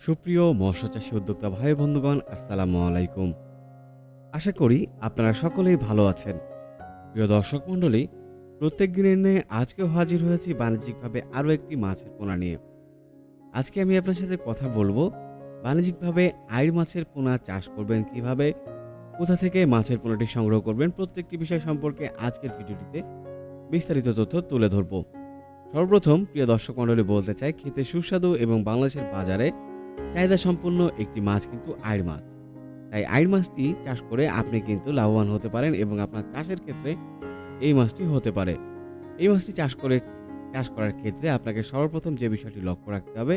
সুপ্রিয় মৎস্য চাষী উদ্যোক্তা ভাই বন্ধুগণ, আসসালামু আলাইকুম। আশা করি আপনারা সকলেই ভালো আছেন। প্রিয় দর্শক মণ্ডলী, প্রত্যেক দিনের ন্যায় আজকেও হাজির হয়েছি বাণিজ্যিকভাবে আরও একটি মাছের পোনা নিয়ে। আজকে আমি আপনার সাথে কথা বলব, বাণিজ্যিকভাবে আইর মাছের পোনা চাষ করবেন কীভাবে, কোথা থেকে মাছের পোনাটি সংগ্রহ করবেন, প্রত্যেকটি বিষয় সম্পর্কে আজকের ভিডিওটিতে বিস্তারিত তথ্য তুলে ধরবো। সর্বপ্রথম, প্রিয় দর্শক মণ্ডলী, বলতে চাই, খেতে সুস্বাদু এবং বাংলাদেশের বাজারে চাহিদা সম্পন্ন একটি মাছ কিন্তু আইর মাছ। তাই আইর মাছটি চাষ করে আপনি কিন্তু লাভবান হতে পারেন এবং আপনার চাষের ক্ষেত্রে এই মাছটি হতে পারে। এই মাছটি চাষ করে, চাষ করার ক্ষেত্রে আপনাকে সর্বপ্রথম যে বিষয়টি লক্ষ্য রাখতে হবে,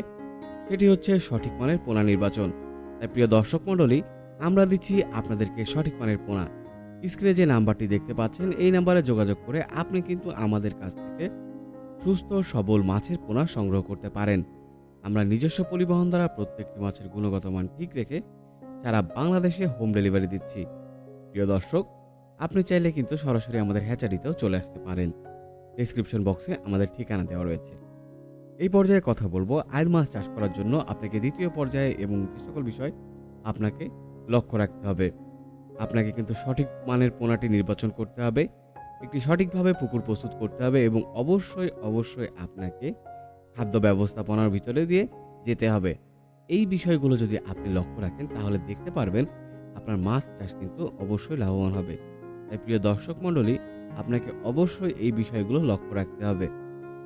সেটি হচ্ছে সঠিক মানের পোনা নির্বাচন। তাই প্রিয় দর্শক মণ্ডলী, আমরা দিচ্ছি আপনাদেরকে সঠিক মানের পোনা। স্ক্রিনে যে নাম্বারটি দেখতে পাচ্ছেন, এই নাম্বারে যোগাযোগ করে আপনি কিন্তু আমাদের কাছ থেকে সুস্থ সবল মাছের পোনা সংগ্রহ করতে পারেন। আমরা নিজস্ব পরিবহন দ্বারা প্রত্যেকটি মাছের গুণগত মান ঠিক রেখে সারা বাংলাদেশে হোম ডেলিভারি দিচ্ছি। প্রিয় দর্শক, আপনি চাইলে কিন্তু সরাসরি আমাদের হ্যাচারিতেও চলে আসতে পারেন। ডিসক্রিপশন বক্সে আমাদের ঠিকানা দেওয়া রয়েছে। এই পর্যায়ে কথা বলব আয়ের মাছ চাষ করার জন্য আপনাকে দ্বিতীয় পর্যায়ে এবং যে সকল বিষয় আপনাকে লক্ষ্য রাখতে হবে। আপনাকে কিন্তু সঠিক মানের পোনাটি নির্বাচন করতে হবে, একটি সঠিকভাবে পুকুর প্রস্তুত করতে হবে এবং অবশ্যই অবশ্যই আপনাকে খাদ্য ব্যবস্থাপনার ভিতরে দিয়ে যেতে হবে। এই বিষয়গুলো যদি আপনি লক্ষ্য রাখেন, তাহলে দেখতে পারবেন আপনার মাছ চাষ কিন্তু অবশ্যই লাভবান হবে। তাই প্রিয় দর্শক মণ্ডলী, আপনাকে অবশ্যই এই বিষয়গুলো লক্ষ্য রাখতে হবে।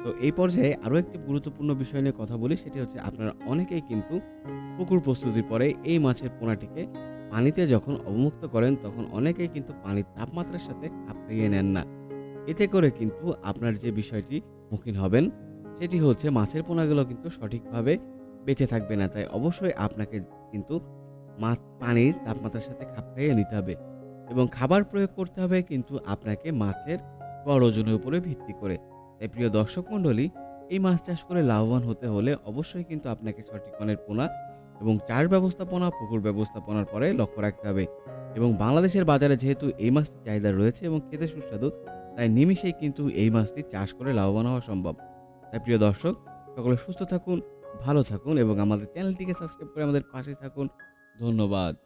তো এই পর্যায়ে আরও একটি গুরুত্বপূর্ণ বিষয় নিয়ে কথা বলি, সেটি হচ্ছে আপনারা অনেকেই কিন্তু পুকুর প্রস্তুতির পরে এই মাছের পোনাটিকে পানিতে যখন অবমুক্ত করেন, তখন অনেকেই কিন্তু পানির তাপমাত্রার সাথে খাপ খাইয়ে নেন না। এতে করে কিন্তু আপনার যে বিষয়টি মুখীন হবেন সেটি হচ্ছে মাছের পোনাগুলো কিন্তু সঠিকভাবে বেঁচে থাকবে না, তাই অবশ্যই আপনাকে কিন্তু মাছ পানির তাপমাত্রার সাথে খাপ খাইয়ে নিতে হবে এবং খাবার প্রয়োগ করতে হবে কিন্তু আপনাকে মাছের গড় ওজনের উপরে ভিত্তি করে। তাই প্রিয় দর্শক মণ্ডলী, এই মাছ চাষ করে লাভবান হতে হলে অবশ্যই কিন্তু আপনাকে সঠিক মানের পোনা এবং চাষ ব্যবস্থাপনা, পুকুর ব্যবস্থাপনার পরে লক্ষ্য রাখতে হবে এবং বাংলাদেশের বাজারে যেহেতু এই মাছটি চাহিদা রয়েছে এবং খেতে সুস্বাদু, তাই নিমিষেই কিন্তু এই মাছটি চাষ করে লাভবান হওয়া সম্ভব। তাই প্রিয় দর্শক, সকলে সুস্থ থাকুন, ভালো থাকুন এবং আমাদের চ্যানেলটিকে সাবস্ক্রাইব করে আমাদের পাশে থাকুন। ধন্যবাদ।